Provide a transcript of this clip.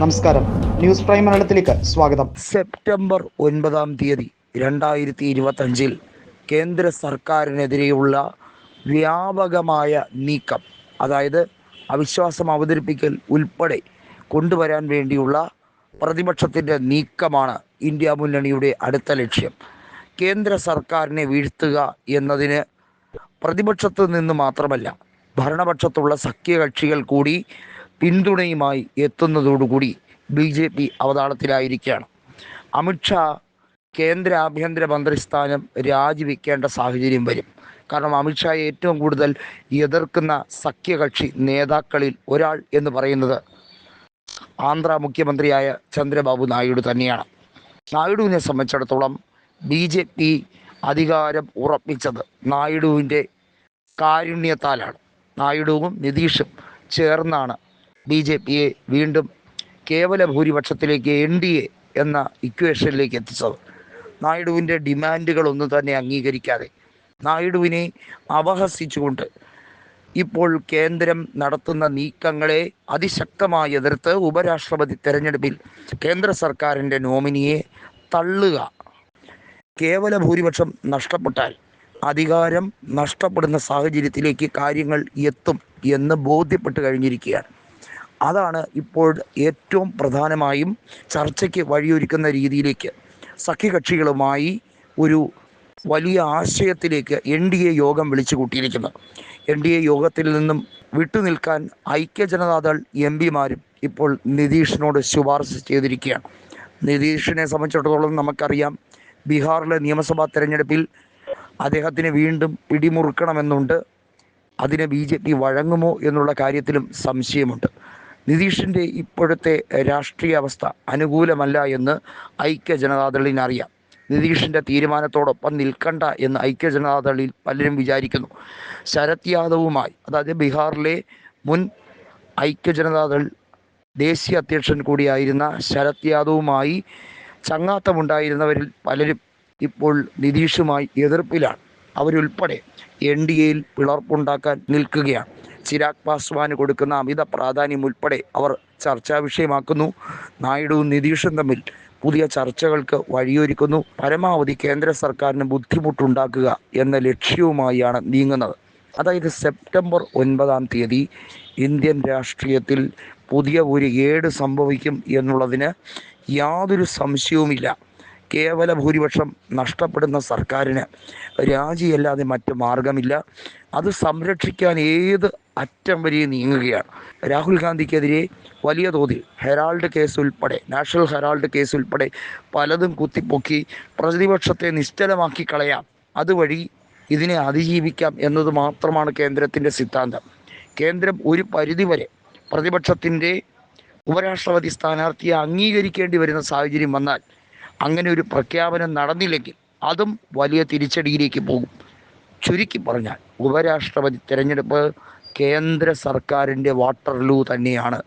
നമസ്കാരം. News prime മലയാളത്തിലേക്ക് സ്വാഗതം. സെപ്റ്റംബർ ഒൻപതാം തീയതി രണ്ടായിരത്തി ഇരുപത്തഞ്ചിൽ കേന്ദ്ര സർക്കാരിനെതിരെയുള്ള വ്യാപകമായ നീക്കം അതായത് അവിശ്വാസം അവതരിപ്പിക്കൽ ഉൾപ്പെടെ കൊണ്ടുവരാൻ വേണ്ടിയുള്ള പ്രതിപക്ഷത്തിന്റെ നീക്കമാണ് ഇന്ത്യ മുന്നണിയുടെ അടുത്ത ലക്ഷ്യം. കേന്ദ്ര സർക്കാരിനെ വീഴ്ത്തുക എന്നതിന് പ്രതിപക്ഷത്ത് നിന്ന് മാത്രമല്ല ഭരണപക്ഷത്തുള്ള സഖ്യകക്ഷികൾ കൂടി പിന്തുണയുമായി എത്തുന്നതോടുകൂടി ബി ജെ പി അവതാളത്തിലായിരിക്കുകയാണ്. അമിത്ഷാ കേന്ദ്ര ആഭ്യന്തര മന്ത്രിസ്ഥാനം രാജിവെക്കേണ്ട സാഹചര്യം വരും. കാരണം അമിത്ഷായെ ഏറ്റവും കൂടുതൽ എതിർക്കുന്ന സഖ്യകക്ഷി നേതാക്കളിൽ ഒരാൾ എന്ന് പറയുന്നത് ആന്ധ്ര മുഖ്യമന്ത്രിയായ ചന്ദ്രബാബു നായിഡു തന്നെയാണ്. നായിഡുവിനെ സംബന്ധിച്ചിടത്തോളം ബി ജെ പി അധികാരം ഉറപ്പിച്ചത് നായിഡുവിന്റെ കാരുണ്യത്താലാണ്. നായിഡുവും നിതീഷും ചേർന്നാണ് ബി ജെ പിയെ വീണ്ടും കേവല ഭൂരിപക്ഷത്തിലേക്ക് എൻ ഡി എ എന്ന ഇക്വേഷനിലേക്ക് എത്തിച്ചത്. നായിഡുവിന്റെ ഡിമാൻഡുകളൊന്നും തന്നെ അംഗീകരിക്കാതെ നായിഡുവിനെ അപഹസിച്ചുകൊണ്ട് ഇപ്പോൾ കേന്ദ്രം നടത്തുന്ന നീക്കങ്ങളെ അതിശക്തമായി എതിർത്ത് ഉപരാഷ്ട്രപതി തെരഞ്ഞെടുപ്പിൽ കേന്ദ്ര സർക്കാരിന്റെ നോമിനിയെ തള്ളുക. കേവല ഭൂരിപക്ഷം നഷ്ടപ്പെട്ടാൽ അധികാരം നഷ്ടപ്പെടുന്ന സാഹചര്യത്തിലേക്ക് കാര്യങ്ങൾ എത്തും എന്ന് ബോധ്യപ്പെട്ട് കഴിഞ്ഞിരിക്കുകയാണ്. അതാണ് ഇപ്പോൾ ഏറ്റവും പ്രധാനമായും ചർച്ചയ്ക്ക് വഴിയൊരുക്കുന്ന രീതിയിലേക്ക് സഖ്യകക്ഷികളുമായി ഒരു വലിയ ആശയത്തിലേക്ക് എൻ ഡി എ യോഗം വിളിച്ചു കൂട്ടിയിരിക്കുന്നത് എൻ ഡി എ യോഗത്തിൽ നിന്നും വിട്ടുനിൽക്കാൻ ഐക്യജനതാദൾ എം പിമാരും ഇപ്പോൾ നിതീഷിനോട് ശുപാർശ ചെയ്തിരിക്കുകയാണ്. നിതീഷിനെ സംബന്ധിച്ചിടത്തോളം നമുക്കറിയാം ബീഹാറിലെ നിയമസഭാ തെരഞ്ഞെടുപ്പിൽ അദ്ദേഹത്തിന് വീണ്ടും പിടിമുറുക്കണമെന്നുണ്ട്. അതിന് ബി ജെ പി വഴങ്ങുമോ എന്നുള്ള കാര്യത്തിലും സംശയമുണ്ട്. നിതീഷിന്റെ ഇപ്പോഴത്തെ രാഷ്ട്രീയ അവസ്ഥ അനുകൂലമല്ല എന്ന് ഐക്യ ജനതാദളിന് അറിയാം നിതീഷിന്റെ തീരുമാനത്തോടൊപ്പം നിൽക്കണ്ട എന്ന് ഐക്യ ജനതാദളിൽ പലരും വിചാരിക്കുന്നു. ശരത് യാദവുമായി അതായത് ബീഹാറിലെ മുൻ ഐക്യ ജനതാദൾ ദേശീയ അധ്യക്ഷൻ കൂടിയായിരുന്ന ശരത് യാദവുമായി ചങ്ങാത്തമുണ്ടായിരുന്നവരിൽ പലരും ഇപ്പോൾ നിതീഷുമായി എതിർപ്പിലാണ്. അവരുൾപ്പെടെ എൻ ഡി എയിൽ പിളർപ്പുണ്ടാക്കാൻ നിൽക്കുകയാണ്. ചിരാഗ് പാസ്വാന് കൊടുക്കുന്ന അമിത പ്രാധാന്യം ഉൾപ്പെടെ അവർ ചർച്ചാ വിഷയമാക്കുന്നു. നായിഡുവും നിതീഷും തമ്മിൽ പുതിയ ചർച്ചകൾക്ക് വഴിയൊരുക്കുന്നു. പരമാവധി കേന്ദ്ര സർക്കാരിന് ബുദ്ധിമുട്ടുണ്ടാക്കുക എന്ന ലക്ഷ്യവുമായാണ് നീങ്ങുന്നത്. അതായത് സെപ്റ്റംബർ ഒൻപതാം തീയതി ഇന്ത്യൻ രാഷ്ട്രീയത്തിൽ പുതിയ ഒരു ഏട് സംഭവിക്കും എന്നുള്ളതിന് യാതൊരു സംശയവുമില്ല. കേവല ഭൂരിപക്ഷം നഷ്ടപ്പെടുന്ന സർക്കാരിന് രാജിയല്ലാതെ മറ്റ് മാർഗമില്ല. അത് സംരക്ഷിക്കാൻ ഏത് അറ്റം വരെ നീങ്ങുകയാണ്. രാഹുൽ ഗാന്ധിക്കെതിരെ വലിയ തോതിൽ ഹെറാൾഡ് കേസ് ഉൾപ്പെടെ നാഷണൽ ഹെറാൾഡ് കേസ് ഉൾപ്പെടെ പലതും കുത്തിപ്പൊക്കി പ്രതിപക്ഷത്തെ നിശ്ചലമാക്കി കളയാം. അതുവഴി ഇതിനെ അതിജീവിക്കാം എന്നത് മാത്രമാണ് കേന്ദ്രത്തിന്റെ സിദ്ധാന്തം. കേന്ദ്രം ഒരു പരിധിവരെ പ്രതിപക്ഷത്തിന്റെ ഉപരാഷ്ട്രപതി സ്ഥാനാർത്ഥിയെ അംഗീകരിക്കേണ്ടി വരുന്ന സാഹചര്യം വന്നാൽ അങ്ങനെ ഒരു പ്രഖ്യാപനം നടന്നില്ലെങ്കിൽ അതും വലിയ തിരിച്ചടിയിലേക്ക് പോകും. ചുരുക്കി പറഞ്ഞാൽ ഉപരാഷ്ട്രപതി തിരഞ്ഞെടുപ്പ് കേന്ദ്ര സർക്കാരിന്റെ വാട്ടർലൂ തന്നെയാണ്.